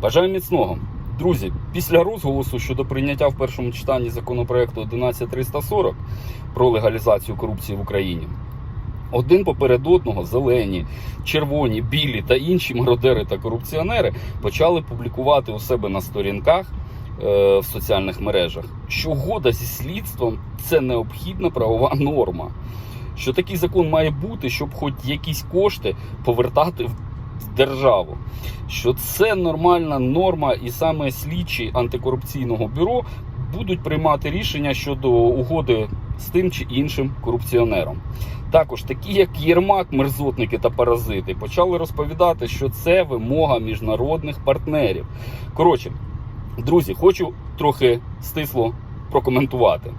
Бажаю міцного. Друзі, після розголосу щодо прийняття в першому читанні законопроекту 11340 про легалізацію корупції в Україні, один поперед одного зелені, червоні, білі та інші мародери та корупціонери почали публікувати у себе на сторінках е, в соціальних мережах, що угода зі слідством це необхідна правова норма. Що такий закон має бути, щоб хоч якісь кошти повертати в державу. Що це нормальна норма, і саме слідчі антикорупційного бюро будуть приймати рішення щодо угоди з тим чи іншим корупціонером. Також такі, як Єрмак, мерзотники та паразити, почали розповідати, що це вимога міжнародних партнерів. Коротше, друзі, хочу трохи стисло прокоментувати.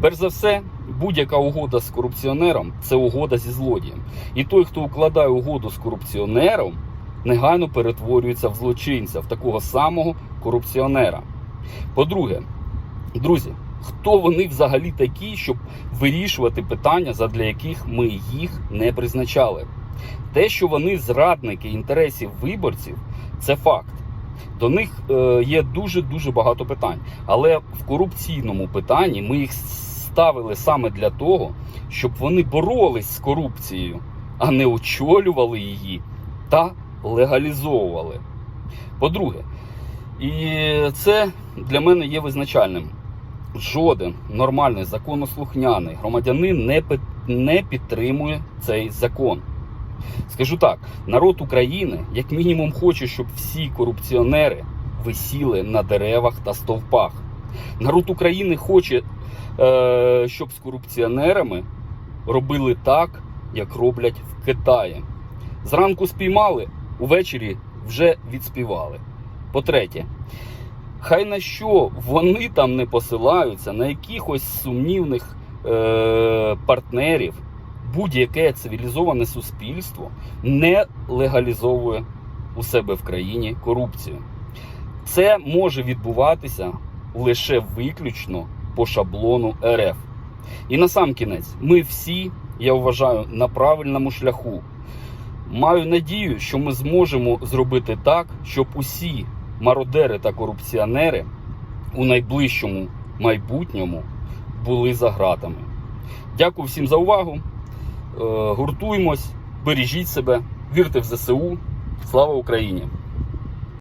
Перш за все, будь-яка угода з корупціонером це угода зі злодієм. І той, хто укладає угоду з корупціонером, негайно перетворюється в злочинця, в такого самого корупціонера. По-друге, друзі, хто вони взагалі такі, щоб вирішувати питання, задля яких ми їх не призначали? Те, що вони зрадники інтересів виборців, це факт. До них е, є дуже дуже багато питань. Але в корупційному питанні ми їх ставили саме для того, щоб вони боролись з корупцією, а не очолювали її та легалізовували. По-друге, і це для мене є визначальним. Жоден нормальний законослухняний громадянин не, не підтримує цей закон. Скажу так: народ України, як мінімум, хоче, щоб всі корупціонери висіли на деревах та стовпах. Народ України хоче, е, щоб з корупціонерами робили так, як роблять в Китаї. Зранку спіймали, увечері вже відспівали. По-третє, хай на що вони там не посилаються, на якихось сумнівних е- партнерів, будь-яке цивілізоване суспільство не легалізовує у себе в країні корупцію. Це може відбуватися лише виключно по шаблону РФ. І на сам кінець, ми всі, я вважаю, на правильному шляху. Маю надію, що ми зможемо зробити так, щоб усі мародери та корупціонери у найближчому майбутньому були за ґратами. Дякую всім за увагу. Е, Гуртуємось, бережіть себе, вірте в ЗСУ. Слава Україні!